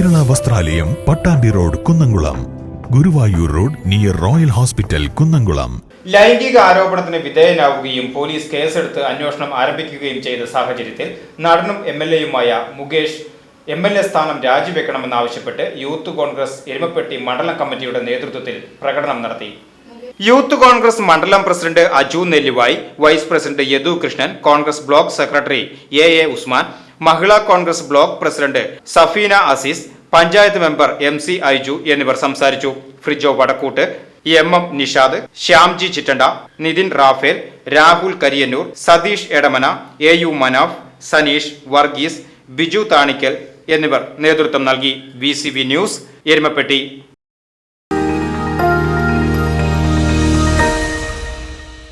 വസ്ത്രാലയം Pattambi road Kunnamkulam. Guruvayur road near royal hospital Kunnamkulam. ലൈംഗിക ആരോപണത്തിന് വിധേയനാവുകയും police കേസെടുത്ത് അന്വേഷണം ആരംഭിക്കുകയും ചെയ്ത സാഹചര്യത്തിൽ നടനും എം എൽ എയുമായ മുകേഷ് എം എൽ എ സ്ഥാനം രാജിവെക്കണമെന്നാവശ്യപ്പെട്ട് യൂത്ത് കോൺഗ്രസ് എരുമപ്പെട്ടി മണ്ഡലം കമ്മിറ്റിയുടെ നേതൃത്വത്തിൽ പ്രകടനം നടത്തി. യൂത്ത് കോൺഗ്രസ് മണ്ഡലം president Aju Nelluvayi vice president Yadu Krishnan Congress block secretary A A Usman Mahila Congress block president Safeena Azeez panchayat member M C Aiju എന്നിവർ സംസാരിച്ചു. Frijo Vadakkoot M M Nishad Shyamji Chittanda Nithin Raphael Rahul Kariyannur Satheesh Edamana A U Manaf Saneesh Varghese Biju Thanikkal എന്നിവർ നേതൃത്വം നൽകി. V news Erumapetty.